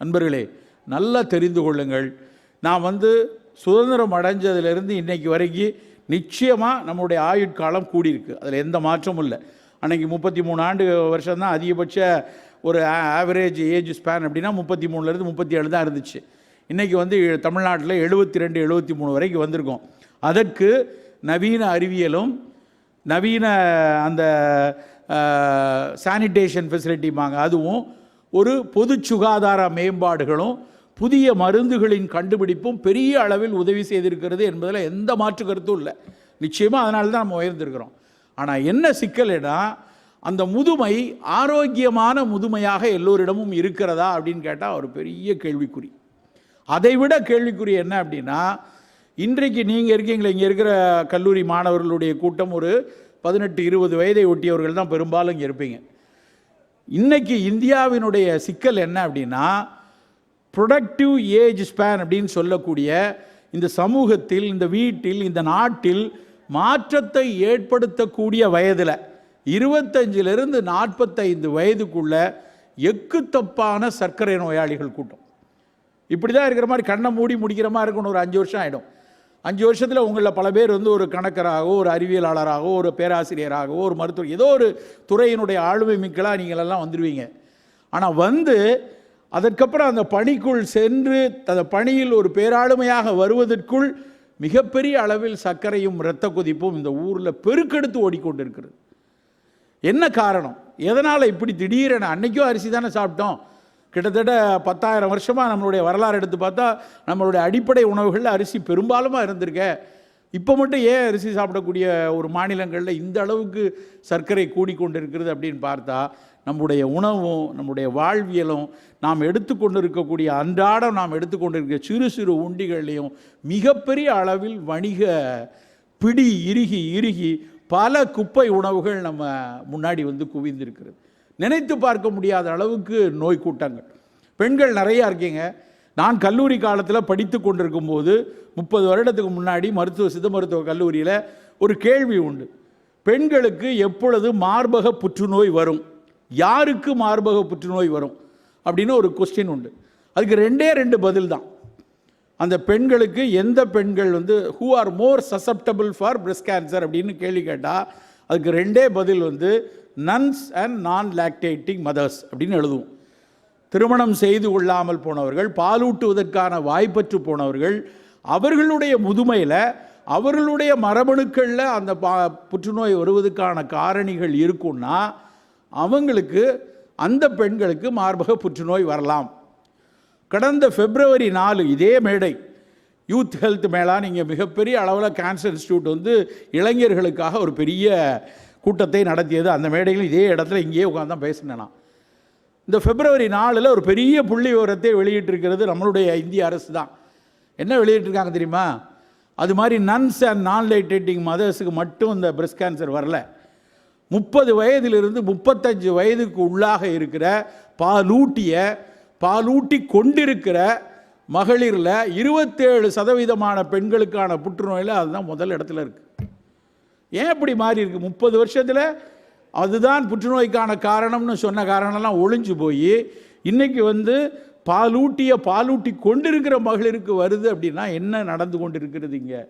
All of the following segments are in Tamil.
நண்பர்களே நல்லா தெரிந்து கொள்ளுங்கள். நான் வந்து சுதந்திரம் அடைஞ்சதுலேருந்து இன்னைக்கு வரைக்கும் நிச்சயமாக நம்முடைய ஆயுட்காலம் கூடியிருக்கு. அதில் எந்த மாற்றமும் இல்லை. அன்றைக்கி முப்பத்தி மூணு ஆண்டு வருஷம் தான் அதிகபட்ச ஒரு ஆவரேஜ் ஏஜ் ஸ்பேன் அப்படின்னா முப்பத்தி மூணுலேருந்து முப்பத்தி ஏழு தான் இருந்துச்சு. இன்றைக்கி வந்து தமிழ்நாட்டில் எழுபத்தி ரெண்டு எழுபத்தி மூணு வரைக்கும் வந்திருக்கோம். அதற்கு நவீன அறிவியலும் நவீன அந்த சானிடேஷன் ஃபெசிலிட்டிமாங்க அதுவும் ஒரு பொது சுகாதார மேம்பாடுகளும் புதிய மருந்துகளின் கண்டுபிடிப்பும் பெரிய அளவில் உதவி செய்திருக்கிறது என்பதில் எந்த மாற்று கருத்தும் இல்லை. நிச்சயமாக அதனால தான் நம்ம உயர்ந்திருக்கிறோம். ஆனால் என்ன சிக்கல்னா அந்த முதுமை ஆரோக்கியமான முதுமையாக எல்லோரிடமும் இருக்கிறதா அப்படின்னு கேட்டால் ஒரு பெரிய கேள்விக்குறி. அதை விட கேள்விக்குறி என்ன அப்படின்னா இன்றைக்கு நீங்கள் இருக்கீங்களே இங்கே இருக்கிற கல்லூரி மாணவர்களுடைய கூட்டம் ஒரு பதினெட்டு இருபது வயதை ஒட்டியவர்கள் தான் பெரும்பாலும் இங்கே இருப்பீங்க. இன்றைக்கி இந்தியாவினுடைய சிக்கல் என்ன அப்படின்னா ப்ரொடக்டிவ் ஏஜ் ஸ்பேன் அப்படின்னு சொல்லக்கூடிய இந்த சமூகத்தில் இந்த வீட்டில் இந்த நாட்டில் மாற்றத்தை ஏற்படுத்தக்கூடிய வயதில் இருபத்தஞ்சிலிருந்து நாற்பத்தைந்து வயதுக்குள்ள எக்கு தப்பான சர்க்கரை நோயாளிகள் கூட்டம். இப்படி தான் இருக்கிற மாதிரி கண்ணை மூடி முடிக்கிற மாதிரி இருக்கணும் ஒரு அஞ்சு வருஷம் ஆகிடும் அஞ்சு வருஷத்தில் உங்களில் பல பேர் வந்து ஒரு கணக்கராகவோ ஒரு அறிவியலாளராகவோ ஒரு பேராசிரியராகவோ ஒரு மருத்துவர் ஏதோ ஒரு துறையினுடைய ஆளுமை மிக்கலாக நீங்களெல்லாம் வந்துடுவீங்க ஆனால் வந்து அதற்கப்புறம் அந்த பணிக்குள் சென்று அந்த பணியில் ஒரு பேராளுமையாக வருவதற்குள் மிகப்பெரிய அளவில் சர்க்கரையும் இரத்த கொதிப்பும் இந்த ஊரில் பெருக்கெடுத்து ஓடிக்கொண்டிருக்கிறது. என்ன காரணம்? எதனால் இப்படி திடீரென அன்னைக்கும் அரிசி தானே சாப்பிட்டோம். கிட்டத்தட்ட பத்தாயிரம் வருஷமாக நம்மளுடைய வரலாறு எடுத்து பார்த்தா நம்மளுடைய அடிப்படை உணவுகளில் அரிசி பெரும்பாலுமாக இருந்திருக்க. இப்போ மட்டும் ஏன் அரிசி சாப்பிடக்கூடிய ஒரு மாநிலங்களில் இந்த அளவுக்கு சர்க்கரை கூடிக்கொண்டிருக்கிறது அப்படின்னு பார்த்தா நம்முடைய உணவும் நம்முடைய வாழ்வியலும் நாம் எடுத்துக்கொண்டு இருக்கக்கூடிய அன்றாடம் நாம் எடுத்துக்கொண்டு இருக்கிற சிறு சிறு உண்டிகள்லையும் மிகப்பெரிய அளவில் வணிக பிடி இறுகி இறுகி பல குப்பை உணவுகள் நம்ம முன்னாடி வந்து குவிந்திருக்கிறது. நினைத்து பார்க்க முடியாத அளவுக்கு நோய் கூட்டங்கள் பெண்கள் நிறையா இருக்கீங்க. நான் கல்லூரி காலத்தில் படித்து கொண்டிருக்கும் போது முப்பது வருடத்துக்கு முன்னாடி மருத்துவ சித்த மருத்துவ கல்லூரியில் ஒரு கேள்வி உண்டு. பெண்களுக்கு எப்பொழுது மார்பக புற்றுநோய் வரும்? யாருக்கு மார்பக புற்றுநோய் வரும்? அப்படின்னு ஒரு கொஸ்டின் உண்டு. அதுக்கு ரெண்டே ரெண்டு பதில் தான். அந்த பெண்களுக்கு எந்த பெண்கள் வந்து who are more susceptible for breast cancer அப்படின்னு கேள்வி கேட்டால் அதுக்கு ரெண்டே பதில் வந்து nuns and non lactating mothers அப்படின்னு எழுதுவோம். திருமணம் செய்து கொள்ளாமல் போனவர்கள் பாலூட்டுவதற்கான வாய்ப்பற்று போனவர்கள் அவர்களுடைய முதுமையில் அவர்களுடைய மரபணுக்களில் அந்த பா புற்றுநோய் வருவதற்கான காரணிகள் இருக்குன்னா அவங்களுக்கு அந்த பெண்களுக்கு மார்பக புற்றுநோய் வரலாம். கடந்த பிப்ரவரி நாலு இதே மேடை. யூத் ஹெல்த் மேலான நீங்கள் மிகப்பெரிய அளவில் கேன்சர் இன்ஸ்டியூட் வந்து இளைஞர்களுக்காக ஒரு பெரிய கூட்டத்தை நடத்தியது. அந்த மேடையில் இதே இடத்துல இங்கேயே உட்காந்து தான் பேசினேன். நான் இந்த பிப்ரவரி நாலில் ஒரு பெரிய புள்ளி விவரத்தை வெளியிட்டிருக்கிறது நம்மளுடைய இந்திய அரசு தான். என்ன வெளியிட்டிருக்காங்க தெரியுமா? அது மாதிரி நன்ஸ் அண்ட் நான் லைட்டேட்டிங் மதர்ஸுக்கு மட்டும் இந்த பிரஸ்ட் கேன்சர் வரல. முப்பது வயதிலிருந்து முப்பத்தஞ்சு வயதுக்கு உள்ளாக இருக்கிற பாலூட்டிய பாலூட்டி கொண்டிருக்கிற மகளிரில் இருபத்தேழு சதவீதமான பெண்களுக்கான புற்றுநோயில் அதுதான் முதல் இடத்துல இருக்குது ஏன் இப்படி மாறி இருக்குது முப்பது வருஷத்தில் அதுதான் புற்றுநோய்க்கான காரணம்னு சொன்ன காரணம்லாம் ஒழிஞ்சு போய் இன்றைக்கி வந்து பாலூட்டிய பாலூட்டி கொண்டிருக்கிற மகளிருக்கு வருது அப்படின்னா என்ன நடந்து கொண்டிருக்கிறது இங்கே?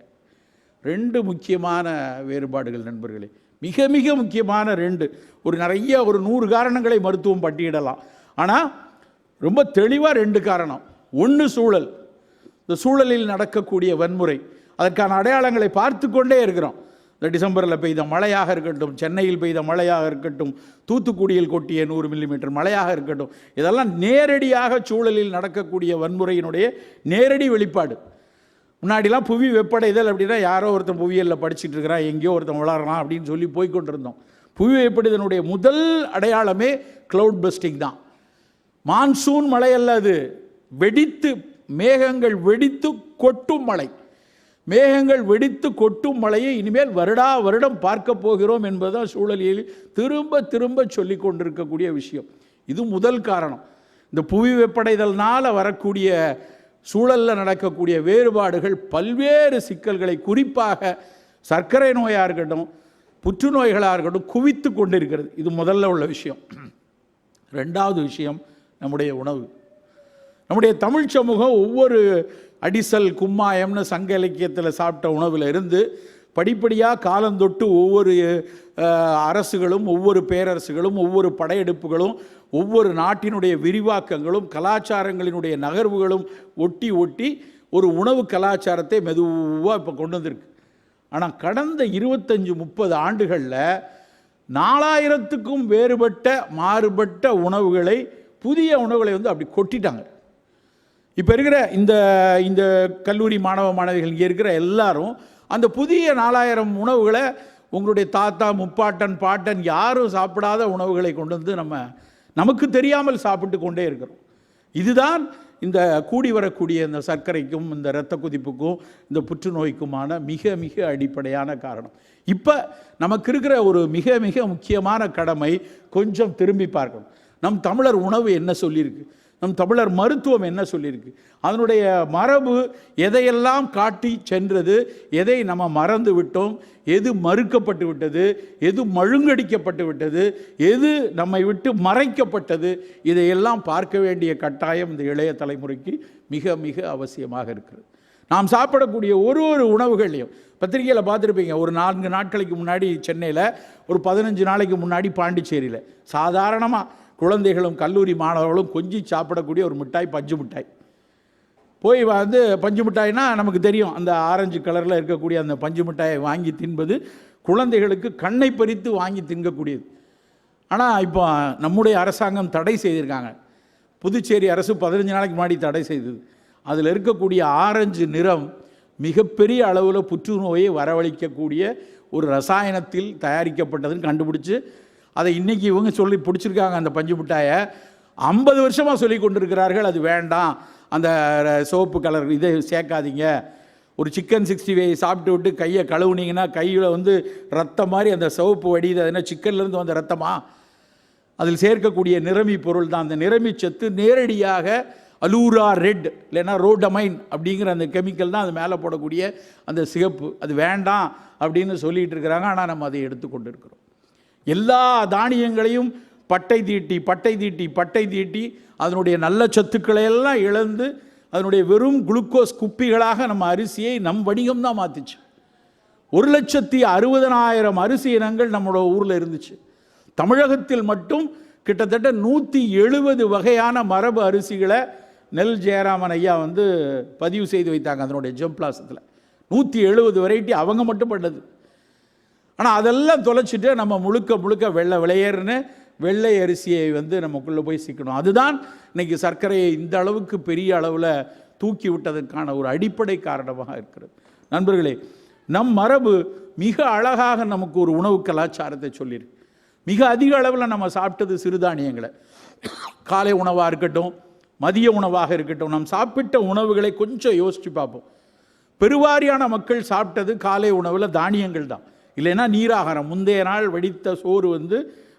ரெண்டு முக்கியமான வேறுபாடுகள் நண்பர்களே. மிக மிக முக்கியமான ரெண்டு. ஒரு நிறைய ஒரு நூறு காரணங்களை மருத்துவம் பட்டியிடலாம் ஆனால் ரொம்ப தெளிவாக ரெண்டு காரணம். ஒன்று சூழல். இந்த சூழலில் நடக்கக்கூடிய வன்முறை. அதற்கான அடையாளங்களை பார்த்து கொண்டே இருக்கிறோம். இந்த டிசம்பரில் பெய்த மழையாக இருக்கட்டும் சென்னையில் பெய்த மழையாக இருக்கட்டும் தூத்துக்குடியில் கொட்டிய நூறு மில்லிமீட்டர் மழையாக இருக்கட்டும் இதெல்லாம் நேரடியாக சூழலில் நடக்கக்கூடிய வன்முறையினுடைய நேரடி வெளிப்பாடு. முன்னாடிலாம் புவி வெப்படைதல் அப்படின்னா யாரோ ஒருத்தன் புவியியலில் படிச்சுட்டு இருக்கிறான் எங்கேயோ ஒருத்தன் வளரலாம் அப்படின்னு சொல்லி போய்கொண்டிருந்தோம் புவி வெப்படைதனுடைய முதல் அடையாளமே க்ளவுட் பஸ்டிங் தான். மான்சூன் மழை அல்ல அது. வெடித்து மேகங்கள் வெடித்து கொட்டும் மழை. மேகங்கள் வெடித்து கொட்டும் மழையை இனிமேல் வருடா வருடம் பார்க்க போகிறோம் என்பதுதான் சூழலில் திரும்ப திரும்ப சொல்லி கொண்டிருக்கக்கூடிய விஷயம். இது முதல் காரணம். இந்த புவி வெப்படைதல்னால் வரக்கூடிய சூழலில் நடக்கக்கூடிய வேறுபாடுகள் பல்வேறு சிக்கல்களை குறிப்பாக சர்க்கரை நோயாக இருக்கட்டும் புற்றுநோய்களாக இருக்கட்டும் குவித்து கொண்டிருக்கிறது. இது முதல்ல உள்ள விஷயம். ரெண்டாவது விஷயம் நம்முடைய உணவு. நம்முடைய தமிழ் சமூகம் ஒவ்வொரு அடிசல் கும்மாயம்னு சங்க இலக்கியத்தில் சாப்பிட்ட உணவில் இருந்து படிப்படியாக காலந்தொட்டு ஒவ்வொரு அரசுகளும் ஒவ்வொரு பேரரசுகளும் ஒவ்வொரு படையெடுப்புகளும் ஒவ்வொரு நாட்டினுடைய விரிவாக்கங்களும் கலாச்சாரங்களினுடைய நகர்வுகளும் ஒட்டி ஒட்டி ஒரு உணவு கலாச்சாரத்தை மெதுவாக இப்போ கொண்டு வந்திருக்கு. ஆனால் கடந்த இருபத்தஞ்சி முப்பது ஆண்டுகளில் நாலாயிரத்துக்கும் வேறுபட்ட மாறுபட்ட உணவுகளை புதிய உணவுகளை வந்து அப்படி கொட்டிட்டாங்க. இப்போ இருக்கிற இந்த இந்த கல்லூரி மாணவ மாணவிகள் இங்கே இருக்கிற எல்லாரும் அந்த புதிய நாலாயிரம் உணவுகளை உங்களுடைய தாத்தா முப்பாட்டன் பாட்டன் யாரும் சாப்பிடாத உணவுகளை கொண்டு வந்து நம்ம நமக்கு தெரியாமல் சாப்பிட்டு கொண்டே இருக்கிறோம். இதுதான் இந்த கூடி வரக்கூடிய இந்த சர்க்கரைக்கும் இந்த இரத்த குதிப்புக்கும் இந்த புற்றுநோய்க்குமான மிக மிக அடிப்படையான காரணம். இப்போ நமக்கு இருக்கிற ஒரு மிக மிக முக்கியமான கடமை கொஞ்சம் திரும்பி பார்க்கணும். நம் தமிழர் உணவு என்ன சொல்லியிருக்கு? நம் தமிழர் மருத்துவம் என்ன சொல்லியிருக்கு? அதனுடைய மரபு எதையெல்லாம் காட்டி சென்றது? எதை நம்ம மறந்து விட்டோம்? எது மறுக்கப்பட்டு விட்டது? எது மழுங்கடிக்கப்பட்டு விட்டது? எது நம்மை விட்டு மறைக்கப்பட்டது? இதையெல்லாம் பார்க்க வேண்டிய கட்டாயம் இந்த இளைய தலைமுறைக்கு மிக மிக அவசியமாக இருக்கிறது. நாம் சாப்பிடக்கூடிய ஒரு ஒரு உணவுகள்லையும் பத்திரிகையில் பார்த்துருப்பீங்க ஒரு நான்கு நாட்களுக்கு முன்னாடி சென்னையில் ஒரு பதினஞ்சு நாளைக்கு முன்னாடி பாண்டிச்சேரியில். சாதாரணமாக குழந்தைகளும் கல்லூரி மாணவர்களும் கொஞ்சி சாப்பிடக்கூடிய ஒரு மிட்டாய் பஞ்சு மிட்டாய். போய் வந்து பஞ்சு மிட்டாய்னா நமக்கு தெரியும் அந்த ஆரஞ்சு கலரில் இருக்கக்கூடிய அந்த பஞ்சு மிட்டாயை வாங்கி தின்பது குழந்தைகளுக்கு கண்ணை பறித்து வாங்கி தின்கக்கூடியது ஆனால் இப்போ நம்முடைய அரசாங்கம் தடை செய்திருக்காங்க. புதுச்சேரி அரசு பதினஞ்சு நாளைக்கு முன்னாடி தடை செய்தது. அதில் இருக்கக்கூடிய ஆரஞ்சு நிறம் மிகப்பெரிய அளவில் புற்றுநோயை வரவழைக்கக்கூடிய ஒரு ரசாயனத்தில் தயாரிக்கப்பட்டதுன்னு கண்டுபிடிச்சி அதை இன்றைக்கி இவங்க சொல்லி பிடிச்சிருக்காங்க அந்த பஞ்சு மிட்டாயை ஐம்பது வருஷமாக சொல்லி கொண்டிருக்கிறார்கள் அது வேண்டாம். அந்த சோப்பு கலர் இதை சேர்க்காதீங்க. ஒரு சிக்கன் சிக்ஸ்டி ஃபைவ் சாப்பிட்டு விட்டு கையை கழுவுனீங்கன்னா கையில் வந்து ரத்தம் மாதிரி அந்த சிவப்பு வடியுது. அது சிக்கன்லேருந்து வந்த ரத்தமா? அதில் சேர்க்கக்கூடிய நிறமி பொருள் தான். அந்த நிறமி சத்து நேரடியாக அலூரா ரெட் இல்லைன்னா ரோடமைன் அப்படிங்கிற அந்த கெமிக்கல் தான் அது மேலே போடக்கூடிய அந்த சிகப்பு. அது வேண்டாம் அப்படின்னு சொல்லிகிட்டு இருக்கிறாங்க. ஆனால் நம்ம அதை எடுத்துக்கொண்டு இருக்கிறோம் எல்லா தானியங்களையும் பட்டை தீட்டி பட்டை தீட்டி பட்டை தீட்டி அதனுடைய நல்ல சத்துக்களை எல்லாம் இழந்து அதனுடைய வெறும் குளுக்கோஸ் குப்பிகளாக நம்ம அரிசியை நம் வணிகம் தான் மாற்றிச்சு ஒரு லட்சத்தி அறுபதனாயிரம் அரிசி இனங்கள் நம்மளோட ஊரில் இருந்துச்சு. தமிழகத்தில் மட்டும் கிட்டத்தட்ட நூற்றி எழுபது வகையான மரபு அரிசிகளை நெல் ஜெயராமன் ஐயா வந்து பதிவு செய்து வைத்தாங்க அதனுடைய ஜெம்ப்ளாசத்தில் நூற்றி எழுபது வெரைட்டி அவங்க மட்டும் பண்ணது. ஆனால் அதெல்லாம் தொலைச்சிட்டு நம்ம முழுக்க முழுக்க வெள்ளை விளையர்னு வெள்ளை அரிசியை வந்து நமக்குள்ளே போய் சிக்கணும். அதுதான் இன்னைக்கு சர்க்கரையை இந்த அளவுக்கு பெரிய அளவில் தூக்கி விட்டதற்கான ஒரு அடிப்படை காரணமாக இருக்கிறது. நண்பர்களே நம் மரபு மிக அழகாக நமக்கு ஒரு உணவு கலாச்சாரத்தை சொல்லியிருக்கு மிக அதிக அளவில் நம்ம சாப்பிட்டது சிறுதானியங்களை. காலை உணவாக இருக்கட்டும் மதிய உணவாக இருக்கட்டும் நாம் சாப்பிட்ட உணவுகளை கொஞ்சம் யோசித்து பார்ப்போம். பெருவாரியான மக்கள் சாப்பிட்டது காலை உணவில் தானியங்கள் தான். இல்லைன்னா நீராகாரம் முந்தைய நாள் வடித்த சோறு வந்து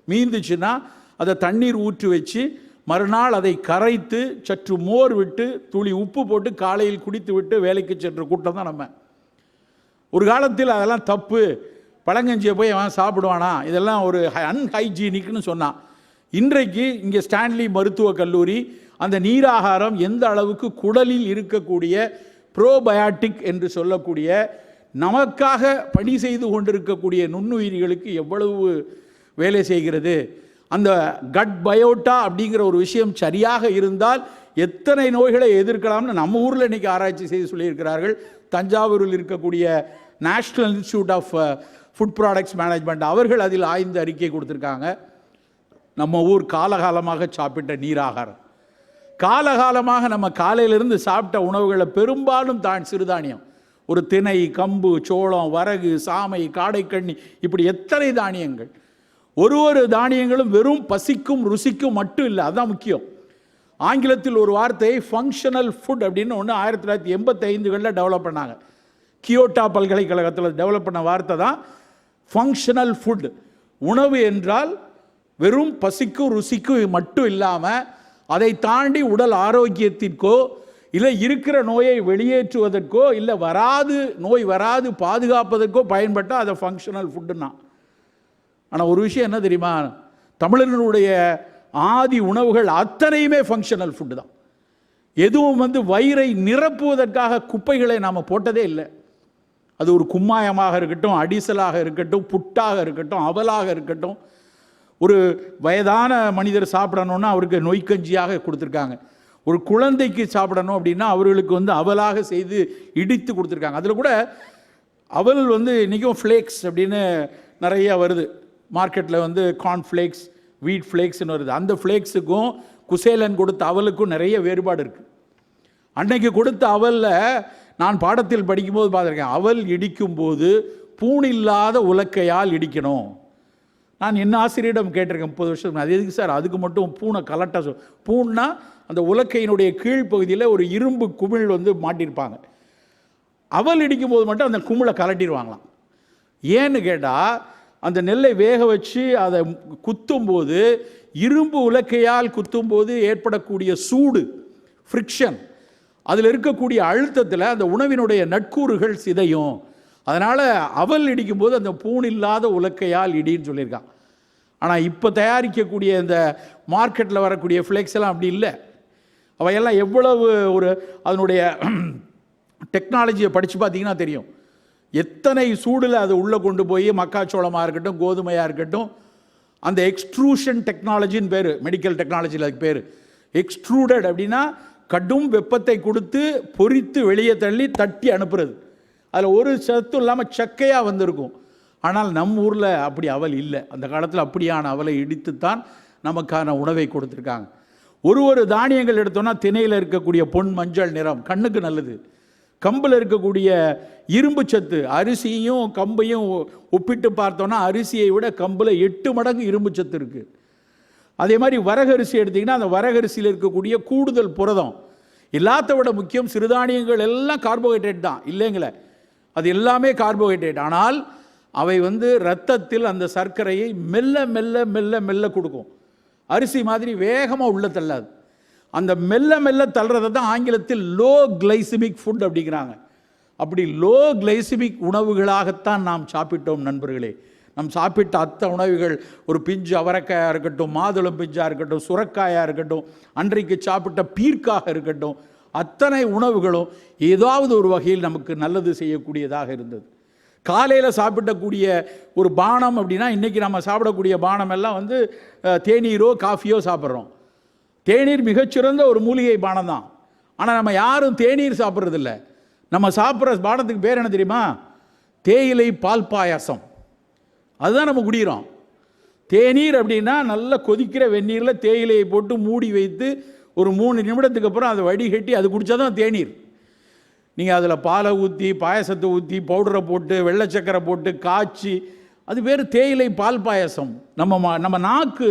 மீந்துச்சுன்னா அதை தண்ணீர் ஊற்றி வச்சு மறுநாள் அதை கரைத்து சற்று மோர் விட்டு துளி உப்பு போட்டு காலையில் குடித்து விட்டு வேலைக்கு சென்ற கூட்டம் தான் நம்ம. ஒரு காலத்தில் அதெல்லாம் தப்பு. பழங்கஞ்சியை போய் அவன் சாப்பிடுவானா? இதெல்லாம் ஒரு அன்ஹைஜீனிக்னு சொன்னான். இன்றைக்கு இங்கே ஸ்டான்லி மருத்துவக் கல்லூரி அந்த நீராகாரம் எந்த அளவுக்கு குடலில் இருக்கக்கூடிய ப்ரோபயாட்டிக் என்று சொல்லக்கூடிய நமக்காக பணி செய்து கொண்டிருக்கக்கூடிய நுண்ணுயிரிகளுக்கு எவ்வளவு வேலை செய்கிறது? அந்த கட் பயோட்டா அப்படிங்கிற ஒரு விஷயம் சரியாக இருந்தால் எத்தனை நோய்களை எதிர்க்கலாம்னு நம்ம ஊரில் இன்றைக்கி ஆராய்ச்சி செய்து சொல்லியிருக்கிறார்கள். தஞ்சாவூரில் இருக்கக்கூடிய national institute of food products management அவர்கள் அதில் ஆய்ந்து அறிக்கை கொடுத்துருக்காங்க. நம்ம ஊர் காலகாலமாக சாப்பிட்ட நீராகாரம். காலகாலமாக நம்ம காலையிலிருந்து சாப்பிட்ட உணவுகளை பெரும்பாலும் தான் சிறுதானியம். ஒரு திணை கம்பு சோளம் வரகு சாமை காடைக்கண்ணி இப்படி எத்தனை தானியங்கள். ஒரு ஒரு தானியங்களும் வெறும் பசிக்கும் ருசிக்கும் மட்டும் இல்லை அதுதான் முக்கியம். ஆங்கிலத்தில் ஒரு வார்த்தை ஃபங்க்ஷனல் ஃபுட் அப்படின்னு ஒன்று ஆயிரத்தி தொள்ளாயிரத்தி எண்பத்தைந்துகளில் டெவலப் பண்ணாங்க. கியோட்டா பல்கலைக்கழகத்தில் டெவலப் பண்ண வார்த்தை தான் ஃபங்க்ஷனல் ஃபுட் உணவு என்றால் வெறும் பசிக்கும் ருசிக்கும் மட்டும் இல்லாமல் அதை தாண்டி உடல் ஆரோக்கியத்திற்கோ இல்லை இருக்கிற நோயை வெளியேற்றுவதற்கோ இல்லை வராது நோய் வராது பாதுகாப்பதற்கோ பயன்பட்டால் அதை ஃபங்க்ஷனல் ஃபுட்டுன்னா ஆனால் ஒரு விஷயம் என்ன தெரியுமா? தமிழர்களுடைய ஆதி உணவுகள் அத்தனையுமே ஃபங்க்ஷனல் ஃபுட்டு தான். எதுவும் வந்து வயிறை நிரப்புவதற்காக குப்பைகளை நாம் போட்டதே இல்லை. அது ஒரு கும்மாயமாக இருக்கட்டும் அடிசலாக இருக்கட்டும் புட்டாக இருக்கட்டும் அவலாக இருக்கட்டும். ஒரு வயதான மனிதர் சாப்பிடணுன்னா அவருக்கு நொய்க்கஞ்சியாக கொடுத்துருக்காங்க. ஒரு குழந்தைக்கு சாப்பிடணும் அப்படின்னா அவர்களுக்கு வந்து அவலாக செய்து இடித்து கொடுத்துருக்காங்க. அதில் கூட அவல் வந்து இன்றைக்கும் ஃப்ளேக்ஸ் அப்படின்னு நிறைய வருது. மார்க்கெட்டில் வந்து கார்ன் ஃப்ளேக்ஸ் வீட் ஃப்ளேக்ஸ்னு வருது. அந்த ஃப்ளேக்ஸுக்கும் குசேலன் கொடுத்த அவலுக்கும் நிறைய வேறுபாடு இருக்குது அன்னைக்கு கொடுத்த அவலில் நான் பாடத்தில் படிக்கும்போது பார்த்துருக்கேன். அவல் இடிக்கும்போது பூணில்லாத உலக்கையால் இடிக்கணும். நான் என்ன ஆசிரியரிடம் கேட்டிருக்கேன் முப்பது வருஷத்துக்கு அது எதுக்கு சார்? அதுக்கு மட்டும் பூனை கலட்ட சொல். பூன்னா அந்த உலக்கையினுடைய கீழ்ப்பகுதியில் ஒரு இரும்பு குமிழ் வந்து மாட்டியிருப்பாங்க. அவல் இடிக்கும் போது மட்டும் அந்த குமிழை கலட்டிடுவாங்களாம். ஏன்னு கேட்டால் அந்த நெல்லை வேக வச்சு அதை குத்தும்போது இரும்பு உலக்கையால் குத்தும்போது ஏற்படக்கூடிய சூடு ஃப்ரிக்ஷன் அதில் இருக்கக்கூடிய அழுத்தத்தில் அந்த உணவினுடைய நட்கூறுகள் சிதையும். அதனால் அவல் இடிக்கும்போது அந்த பூண் இல்லாத உலக்கையால் இடின்னு சொல்லியிருக்கான். ஆனால் இப்போ தயாரிக்கக்கூடிய இந்த மார்க்கெட்டில் வரக்கூடிய ஃப்ளெக்ஸ் எல்லாம் அப்படி இல்லை. அவையெல்லாம் எவ்வளவு ஒரு அதனுடைய டெக்னாலஜியை படித்து பார்த்தீங்கன்னா தெரியும். எத்தனை சூடில் அது உள்ளே கொண்டு போய் மக்காச்சோளமாக இருக்கட்டும் கோதுமையாக இருக்கட்டும் அந்த எக்ஸ்ட்ரூஷன் டெக்னாலஜின்னு பேர் மெடிக்கல் டெக்னாலஜியில் அதுக்கு பேர். எக்ஸ்ட்ரூடட் அப்படின்னா கடும் வெப்பத்தை கொடுத்து பொறித்து வெளியே தள்ளி தட்டி அனுப்புறது. அதில் ஒரு சத்தும் இல்லாமல் சக்கையாக வந்திருக்கும். ஆனால் நம்ம ஊரில் அப்படி அவல் இல்லை. அந்த காலத்தில் அப்படியான அவலை இடித்துத்தான் நமக்கான உணவை கொடுத்துருக்காங்க. ஒரு ஒரு தானியங்கள் எடுத்தோம்னா திணையில் இருக்கக்கூடிய பொன் மஞ்சள் நிறம் கண்ணுக்கு நல்லது. கம்பில் இருக்கக்கூடிய இரும்பு சத்து அரிசியும் கம்பையும் ஒப்பிட்டு பார்த்தோன்னா அரிசியை விட கம்பில் எட்டு மடங்கு இரும்பு சத்து இருக்குது அதே மாதிரி வரகரிசி எடுத்திங்கன்னா அந்த வரகரிசியில் இருக்கக்கூடிய கூடுதல் புரதம். எல்லாத்த விட முக்கியம் சிறுதானியங்கள் எல்லாம் கார்போஹைட்ரேட் தான். இல்லைங்களே? அது எல்லாமே கார்போஹைட்ரேட் ஆனால் அவை வந்து ரத்தத்தில் அந்த சர்க்கரையை மெல்ல மெல்ல மெல்ல மெல்ல கொடுக்கும். அரிசி மாதிரி வேகமாக உள்ள தள்ளாது. அந்த மெல்ல மெல்ல தள்ளுறதை தான் ஆங்கிலத்தில் லோ கிளைசிமிக் ஃபுட் அப்படிங்கிறாங்க. அப்படி லோ கிளைசிமிக் உணவுகளாகத்தான் நாம் சாப்பிட்டோம் நண்பர்களே. நாம் சாப்பிட்ட அத்த உணவுகள் ஒரு பிஞ்சு அவரைக்காயாக இருக்கட்டும் மாதுளம் பிஞ்சாக இருக்கட்டும் சுரக்காயாக இருக்கட்டும் அன்றைக்கு சாப்பிட்ட பீர்க்காக இருக்கட்டும் அத்தனை உணவுகளும் ஏதாவது ஒரு வகையில் நமக்கு நல்லது செய்யக்கூடியதாக இருந்தது. காலையில் சாப்பிடக்கூடிய ஒரு பானம் அப்படின்னா இன்றைக்கி நம்ம சாப்பிடக்கூடிய பானம் எல்லாம் வந்து தேநீரோ காஃபியோ சாப்பிட்றோம். தேநீர் மிகச்சிறந்த ஒரு மூலிகை பானம் தான் ஆனால் நம்ம யாரும் தேநீர் சாப்பிட்றதில்ல. நம்ம சாப்பிட்ற பானத்துக்கு பேர் என்ன தெரியுமா? தேயிலை பால் பாயாசம். அதுதான் நம்ம குடிக்கிறோம். தேநீர் அப்படின்னா நல்லா கொதிக்கிற வெந்நீரில் தேயிலையை போட்டு மூடி வைத்து ஒரு மூணு நிமிடத்துக்கு அப்புறம் அதை வடிகட்டி அது குடித்தா தான் தேநீர். நீங்கள் அதில் பாலை ஊற்றி பாயசத்தை ஊற்றி பவுடரை போட்டு வெள்ளை சக்கரை போட்டு காய்ச்சி அது பேர் தேயிலை பால் பாயசம். நம்ம மா- நம்ம நாக்கு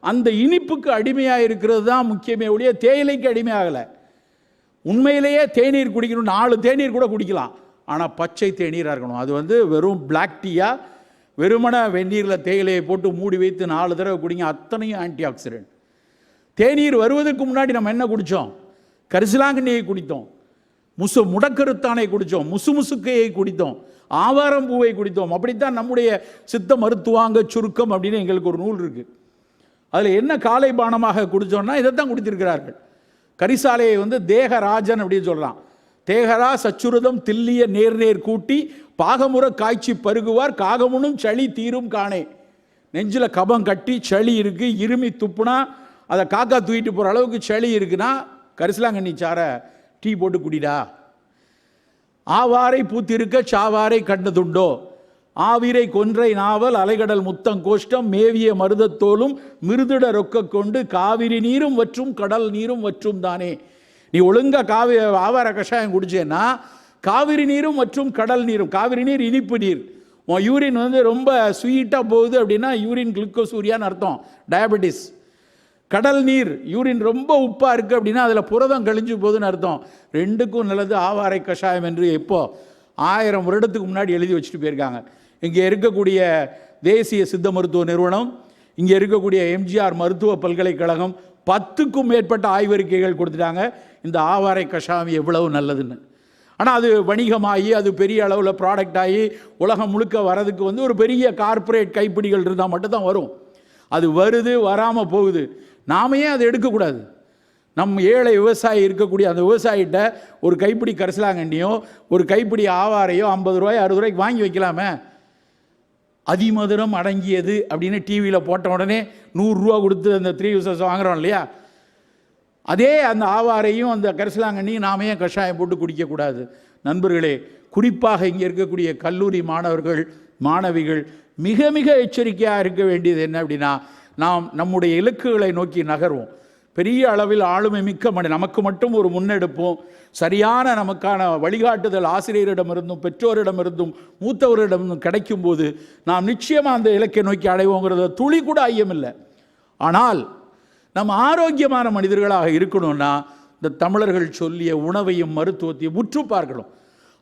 அந்த இனிப்புக்கு அடிமையாக இருக்கிறது தான் முக்கியமே ஒழிய தேயிலைக்கு அடிமையாகலை உண்மையிலேயே தேநீர் குடிக்கணும் நாலு தேநீர் கூட குடிக்கலாம். ஆனால் பச்சை தேநீராக இருக்கணும். அது வந்து வெறும் பிளாக் டீயாக வெறுமன வெந்நீரில் தேயிலையை போட்டு மூடி வைத்து நாலு தடவை குடிங்க அத்தனையும் ஆன்டி ஆக்சிடென்ட் தேநீர் வருவதற்கு முன்னாடி நம்ம என்ன குடித்தோம் கரிசலாங்கண்ணியை குடித்தோம். முசு முடக்கருத்தானை குடித்தோம் முசு முசுக்கையை குடித்தோம். ஆவாரம் பூவை குடித்தோம். அப்படித்தான் நம்முடைய சித்த மருத்துவாங்க சுருக்கம் அப்படின்னு எங்களுக்கு ஒரு நூல் இருக்குது அதில் என்ன காலை பானமாக குடித்தோம்னா இதைத்தான் குடித்திருக்கிறார்கள். கரிசாலையை வந்து தேகராஜன் அப்படின்னு சொல்கிறான் தேகரா சச்சுருதம் தில்லிய நேர் நேர் கூட்டி பாகமுற காய்ச்சி பருகுவார். காகமுனும் சளி தீரும் காணே. நெஞ்சில் கபம் கட்டி சளி இருக்குது இருமி துப்புனா அதை காக்கா தூக்கிட்டு போகிற அளவுக்கு சளி இருக்குன்னா கரிசலாங்கண்ணி சாரை டீ போட்டு குடிடா. ஆவாரை பூத்திருக்க சாவாரை கண்டதுண்டோ? ஆவிரை கொன்றை நாவல் அலைகடல் முத்தம் கோஷ்டம் மேவிய மருதத்தோலும் மிருதிட ரொக்க கொண்டு காவிரி நீரும் வற்றும் கடல் நீரும் வற்றும் தானே. நீ ஒழுங்கா காவி ஆவார கஷாயம் குடிச்சேன்னா காவிரி நீரும் மற்றும் கடல் நீரும் காவிரி நீர் இனிப்பு நீர். உன் யூரின் வந்து ரொம்ப ஸ்வீட்டாக போகுது அப்படின்னா யூரின் குளுக்கோசூரியான்னு அர்த்தம். டயபெட்டிஸ். கடல் நீர் யூரின் ரொம்ப உப்பாக இருக்குது அப்படின்னா அதில் புரதம் கழிஞ்சு போகுதுன்னு அர்த்தம். ரெண்டுக்கும் நல்லது ஆவாரை கஷாயம் என்று எப்போ ஆயிரம் வருடத்துக்கு முன்னாடி எழுதி வச்சுட்டு போயிருக்காங்க. இங்கே இருக்கக்கூடிய தேசிய சித்த மருத்துவ நிறுவனம் இங்கே இருக்கக்கூடிய எம்ஜிஆர் மருத்துவ பல்கலைக்கழகம் பத்துக்கும் மேற்பட்ட ஆய்வறிக்கைகள் கொடுத்துட்டாங்க. இந்த ஆவாரை கஷாயம் எவ்வளவு நல்லதுன்னு. ஆனால் அது வணிகமாகி அது பெரிய அளவில் ப்ராடக்ட் ஆகி உலகம் முழுக்க வரதுக்கு வந்து ஒரு பெரிய கார்ப்பரேட் கைப்பிடிகள் இருந்தால் மட்டும்தான் வரும். அது வருது வராமல் போகுது. நாம ஏன் அதை எடுக்கக்கூடாது. நம் ஏழை விவசாயி இருக்கக்கூடிய அந்த விவசாயிகிட்ட ஒரு கைப்பிடி கரிசலாங்கண்ணியோ ஒரு கைப்பிடி ஆவாரையோ ஐம்பது ரூபாய் அறுபது ரூபாய்க்கு வாங்கி வைக்கலாமே? அதிமதுரம் அடங்கியது அப்படின்னு டிவியில் போட்ட உடனே நூறுரூவா கொடுத்து அந்த த்ரீ யூசர்ஸ் வாங்குறோம் இல்லையா? அதே அந்த ஆவாரையும் அந்த கரிசலாங்கண்ணியும் நாம ஏன் கஷாயம் போட்டு குடிக்கக்கூடாது? நண்பர்களே குறிப்பாக இங்கே இருக்கக்கூடிய கல்லூரி மாணவர்கள் மாணவிகள் மிக மிக எச்சரிக்கையாக இருக்க வேண்டியது என்ன அப்படின்னா நாம் நம்முடைய இலக்குகளை நோக்கி நகர்வோம். பெரிய அளவில் ஆளுமை மிக்க மனி நமக்கு மட்டும் ஒரு முன்னெடுப்போம். சரியான நமக்கான வழிகாட்டுதல் ஆசிரியரிடமிருந்தும் பெற்றோரிடமிருந்தும் மூத்தவரிடமிருந்தும் கிடைக்கும்போது நாம் நிச்சயமாக அந்த இலக்கை நோக்கி அடைவோங்கிறத துளி கூட ஐயமில்லை. ஆனால் நம்ம ஆரோக்கியமான மனிதர்களாக இருக்கணும்னா இந்த தமிழர்கள் சொல்லிய உணவையும் மருத்துவத்தையும் உற்று பார்க்கணும்.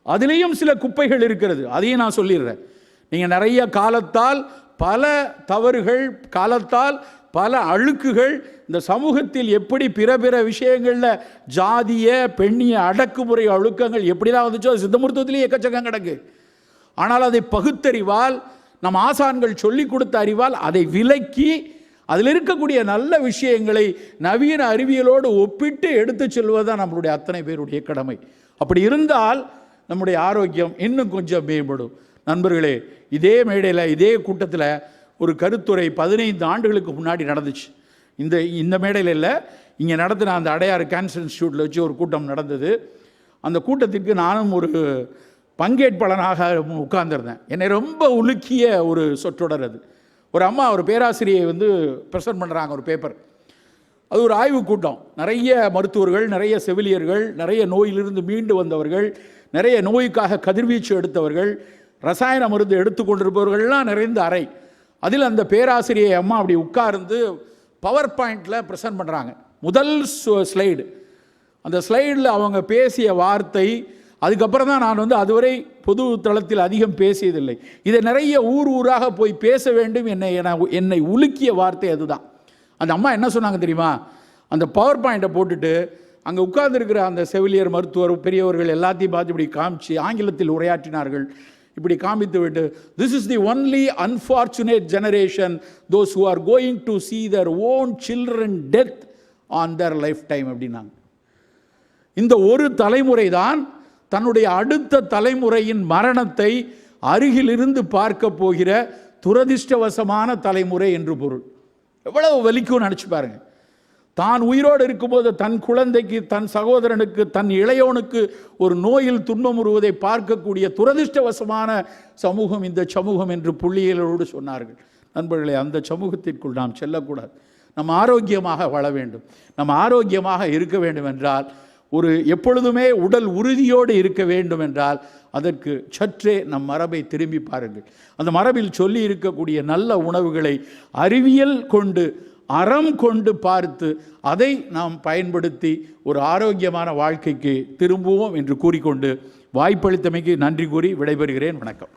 அதுலேயும் சில குப்பைகள் இருக்கிறது. அதையும் நான் சொல்லிடுறேன். நீங்கள் நிறைய காலத்தால் பல தவறுகள் காலத்தால் பல அழுக்குகள் இந்த சமூகத்தில் எப்படி பிற பிற விஷயங்களில் ஜாதிய பெண்ணிய அடக்குமுறை அழுக்கங்கள் எப்படிலாம் வந்துச்சோ அது சித்தமூர்த்தத்திலேயே எக்கச்சக்கம் கிடக்கு. ஆனால் அதை பகுத்தறிவால் நம் ஆசான்கள் சொல்லிக் கொடுத்த அறிவால் அதை விலக்கி அதில் இருக்கக்கூடிய நல்ல விஷயங்களை நவீன அறிவியலோடு ஒப்பிட்டு எடுத்து செல்வதுதான் நம்மளுடைய அத்தனை பேருடைய கடமை. அப்படி இருந்தால் நம்முடைய ஆரோக்கியம் இன்னும் கொஞ்சம் மேம்படும். நண்பர்களே இதே மேடையில் இதே கூட்டத்தில் ஒரு கருத்துரை பதினைந்து ஆண்டுகளுக்கு முன்னாடி நடந்துச்சு. இந்த இந்த மேடையில் இல்லை இங்கே நடத்தின அந்த அடையாறு கேன்சர் இன்ஸ்டியூட்டில் வச்சு ஒரு கூட்டம் நடந்தது. அந்த கூட்டத்திற்கு நானும் ஒரு பங்கேற்பாளனாக உட்கார்ந்துருந்தேன். என்னை ரொம்ப உலுக்கிய ஒரு சொற்றொடர் அது. ஒரு அம்மா ஒரு பேராசிரியை வந்து ப்ரெசன்ட் பண்ணுறாங்க ஒரு பேப்பர் அது ஒரு ஆய்வு கூட்டம். நிறைய மருத்துவர்கள் நிறைய செவிலியர்கள் நிறைய நோயிலிருந்து மீண்டு வந்தவர்கள் நிறைய நோய்க்காக கதிர்வீச்சு எடுத்தவர்கள் ரசாயன மருந்து எடுத்துக்கொண்டிருப்பவர்கள்லாம் நிறைந்த அறை. அதில் அந்த பேராசிரியை அம்மா அப்படி உட்கார்ந்து பவர் பாயிண்டில் ப்ரெசன்ட் பண்ணுறாங்க முதல் ஸ்லைடு அந்த ஸ்லைடில் அவங்க பேசிய வார்த்தை அதுக்கப்புறம் தான் நான் வந்து அதுவரை பொது தளத்தில் அதிகம் பேசியதில்லை. இதை நிறைய ஊர் ஊராக போய் பேச வேண்டும் என்னை என- என்னை உலுக்கிய வார்த்தை அதுதான். அந்த அம்மா என்ன சொன்னாங்க தெரியுமா? அந்த பவர் பாயிண்ட்டை போட்டுட்டு அங்கே உட்கார்ந்துருக்கிற அந்த செவிலியர் மருத்துவர் பெரியவர்கள் எல்லாத்தையும் பார்த்து இப்படி காமிச்சு ஆங்கிலத்தில் உரையாற்றினார்கள். இப்படி காமித்து விட்டு this is the only unfortunate generation those who are going to see their own children death on their life time அப்படின்னாங்க. இந்த ஒரு தலைமுறை தான் தன்னுடைய அடுத்த தலைமுறையின் மரணத்தை அருகிலிருந்து பார்க்க போகிற துரதிர்ஷ்டவசமான தலைமுறை என்று பொருள். எவ்வளவு வலிக்கும் நினச்சி பாருங்க. தான் உயிரோடு இருக்கும்போது தன் குழந்தைக்கு தன் சகோதரனுக்கு தன் இளையோனுக்கு ஒரு நோயில் துன்பமுறுவதை பார்க்கக்கூடிய துரதிர்ஷ்டவசமான சமூகம் இந்த சமூகம் என்று புள்ளியலோடு சொன்னார்கள். நண்பர்களே அந்த சமூகத்திற்குள் நாம் செல்லக்கூடாது. நம்ம ஆரோக்கியமாக வாழ வேண்டும். நம்ம ஆரோக்கியமாக இருக்க வேண்டும் என்றால் ஒரு எப்பொழுதுமே உடல் உறுதியோடு இருக்க வேண்டும் என்றால் அதற்கு சற்றே நம் மரபை திரும்பி பாருங்கள். அந்த மரபில் சொல்லி இருக்கக்கூடிய நல்ல உணவுகளை அறிவியல் கொண்டு அறம் கொண்டு பார்த்து அதை நாம் பயன்படுத்தி ஒரு ஆரோக்கியமான வாழ்க்கைக்கு திரும்புவோம் என்று கூறிக்கொண்டு வாய்ப்பளித்தமைக்கு நன்றி கூறி விடைபெறுகிறேன். வணக்கம்.